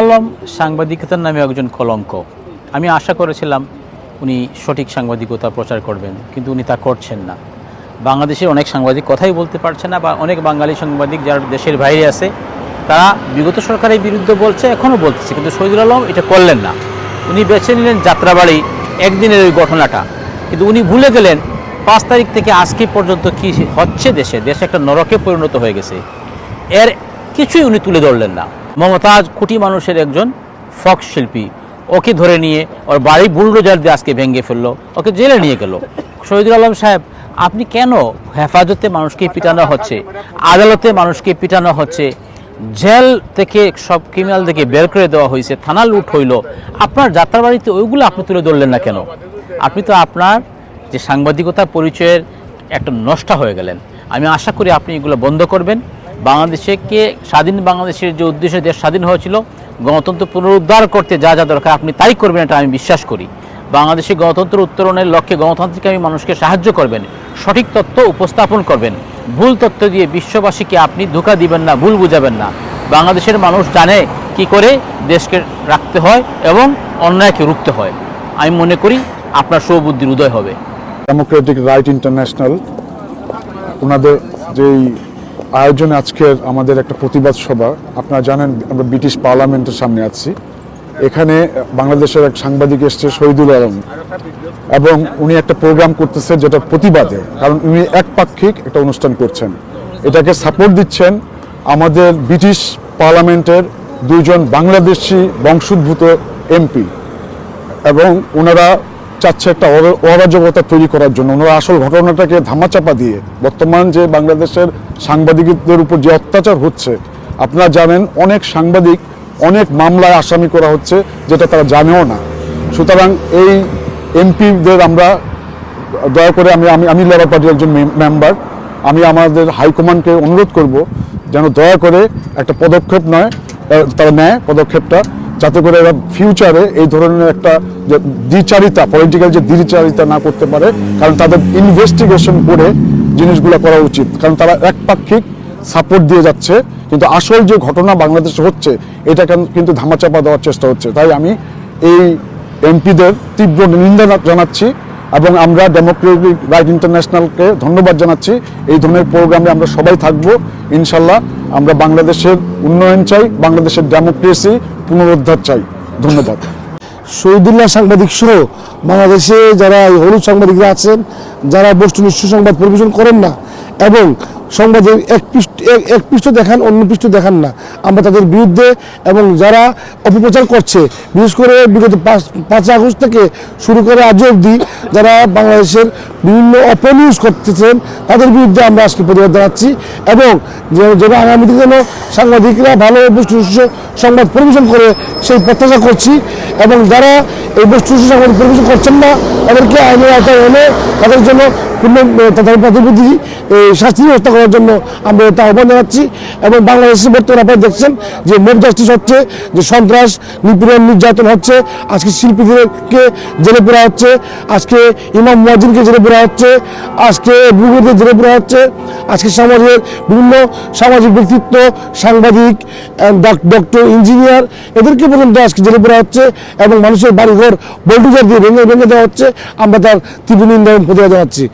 আলম সাংবাদিকতার নামে একজন কলঙ্ক। আমি আশা করেছিলাম উনি সঠিক সাংবাদিকতা প্রচার করবেন, কিন্তু উনি তা করছেন না। বাংলাদেশের অনেক সাংবাদিক কথাই বলতে পারছে না, বা অনেক বাঙালি সাংবাদিক যারা দেশের বাইরে আছে, তারা বিগত সরকারের বিরুদ্ধে বলছে এখনও বলতেছে, কিন্তু শহীদুল আলম এটা করলেন না। উনি বেছে নিলেন যাত্রাবাড়ি, একদিনের ওই ঘটনাটা। কিন্তু উনি ভুলে গেলেন পাঁচ তারিখ থেকে আজকে পর্যন্ত কি হচ্ছে দেশে দেশে একটা নরকে পরিণত হয়ে গেছে। এর কিছুই উনি তুলে ধরলেন না। মমতাজ কোটি মানুষের একজন ফক শিল্পী। ওকে ধরে নিয়ে ওর বাড়ি বুলডোজার দিয়ে আজকে ভেঙে ফেলল, ওকে জেলে নিয়ে গেল। শহীদুল আলম সাহেব, আপনি কেন হেফাজতে মানুষকে পিটানো হচ্ছে? আদালতে মানুষকে পিটানো হচ্ছে। জেল থেকে, সব ক্রিমিনাল থেকে বের করে দেওয়া হয়েছে, থানা লুট হইল। আপনার যাত্রাবাড়িতে ওইগুলো আপনি তুলে ধরলেন না কেন? আপনি তো আপনার যে সাংবাদিকতার পরিচয়ের একটা নষ্ট হয়ে গেলেন। আমি আশা করি আপনি এগুলো বন্ধ করবেন। বাংলাদেশকে স্বাধীন বাংলাদেশের যে উদ্দেশ্যে, দেশ স্বাধীন হয়েছিল, গণতন্ত্র পুনরুদ্ধার করতে যা যা দরকার, আপনি তাই করবেন এটা আমি বিশ্বাস করি। বাংলাদেশে গণতন্ত্র উত্তরণের লক্ষ্যে গণতান্ত্রিক আমি মানুষকে সাহায্য করবেন, সঠিক তথ্য উপস্থাপন করবেন, ভুল তথ্য দিয়ে বিশ্ববাসীকে আপনি ধোকা দিবেন না, ভুল বুঝাবেন না। বাংলাদেশের মানুষ জানে কি করে দেশকে রাখতে হয় এবং অন্যায়কে রুখতে হয়। আমি মনে করি আপনার সৌবুদ্ধির উদয় হবে। ডেমোক্রেটিক রাইট ইন্টারন্যাশনাল ওনাদের যেই আয়োজনে আজকের আমাদের একটা প্রতিবাদ সভা। আপনারা জানেন, আমরা ব্রিটিশ পার্লামেন্টের সামনে আছি। এখানে বাংলাদেশের এক সাংবাদিক এসছে, শহীদুল আলম। এবং উনি একটা প্রোগ্রাম করতেছে যেটা প্রতিবাদে। কারণ উনি একপাক্ষিক একটা অনুষ্ঠান করছেন। এটাকে সাপোর্ট দিচ্ছেন আমাদের ব্রিটিশ পার্লামেন্টের দুইজন বাংলাদেশি বংশোদ্ভূত এমপি। এবং ওনারা চাচ্ছে একটা অরা- অরাজকতা তৈরি করার জন্য। ওনারা আসল ঘটনাটাকে ধামাচাপা দিয়ে বর্তমান যে বাংলাদেশের সাংবাদিকদের উপর যে অত্যাচার হচ্ছে, আপনারা জানেন অনেক সাংবাদিক অনেক মামলায় আসামি করা হচ্ছে, যেটা তারা জানেও না। সুতরাং এই এমপিদের আমরা, দয়া করে আমি আমি আমি লেবার পার্টির একজন মেম্বার আমি আমাদের হাইকমান্ডকে অনুরোধ করব যেন দয়া করে একটা পদক্ষেপ নয় তারা নেয় পদক্ষেপটা। যাতে করে এরা ফিউচারে এই ধরনের একটা যে দ্বিচারিতা পলিটিক্যাল যে দ্বিচারিতা না করতে পারে, কারণ তাদের ইনভেস্টিগেশন করে জিনিসগুলো করা উচিত। কারণ তারা একপাক্ষিক সাপোর্ট দিয়ে যাচ্ছে, কিন্তু আসল যে ঘটনা বাংলাদেশে হচ্ছে, এটা কেন- কিন্তু ধামাচাপা দেওয়ার চেষ্টা হচ্ছে। তাই আমি এই এমপিদের তীব্র নিন্দা জানাচ্ছি এবং আমরা ডেমোক্রেটিক রাইট ইন্টারন্যাশনালকে ধন্যবাদ জানাচ্ছি। এই ধরনের প্রোগ্রামে আমরা সবাই থাকব। ইনশাল্লাহ আমরা বাংলাদেশের উন্নয়ন চাই, বাংলাদেশের ডেমোক্রেসি পুনরুদ্ধার চাই। ধন্যবাদ। শহীদুল্লাহ সাংবাদিক সহ বাংলাদেশে যারা হলুদ সাংবাদিকরা আছেন, যারা বস্তুনিষ্ঠ সংবাদ পরিবেশন করেন না, এবং সংবাদের এক এক- পৃষ্ঠ দেখান, অন্য পৃষ্ঠ দেখান না। আমরা তাদের বিরুদ্ধে এবং যারা অপপ্রচার করছে, বিশেষ করে বিগত পাঁচ পাঁচই আগস্ট থেকে শুরু করে আজও অবধি যারা বাংলাদেশের বিভিন্ন অপনিউজ করতেছেন, তাদের বিরুদ্ধে আমরা আজকে প্রতিবাদ জানাচ্ছি এবং যেন আগামীতে যেন সাংবাদিকরা ভালো বস্তুনিষ্ঠ সংবাদ পরিবেশন করে সেই প্রত্যাশা করছি এবং যারা এই বস্তুনিষ্ঠ সংবাদ পরিবেশন করছেন না, তাদেরকে আইনের আওতায় এনে তাদের জন্য পূর্ণ তাদের প্রতিনিধি শাস্তি ব্যবস্থা করার জন্য আমরা এটা আহ্বান জানাচ্ছি এবং বাংলাদেশে বর্তমানে আপনারা দেখছেন যে মোট জাস্টিস হচ্ছে যে সন্ত্রাস, নিপীড়ন, নির্যাতন হচ্ছে। আজকে শিল্পীদেরকে জেলে পোড়া হচ্ছে। আজকে ইমাম মুয়াজিনকে জেলে পোড়া হচ্ছে। আজকে বুগুরদের জেলে পোড়া হচ্ছে। আজকে সমাজের বিভিন্ন সামাজিক ব্যক্তিত্ব, সাংবাদিক ডক্টর, ইঞ্জিনিয়ার, এদেরকে পর্যন্ত আজকে জেলে পোড়া হচ্ছে এবং মানুষের বাড়িঘর বল্টুজার দিয়ে ভেঙে ভেঙে দেওয়া হচ্ছে। আমরা তার তীব্র নিন্দা এবং প্রতিবাদ জানাচ্ছি।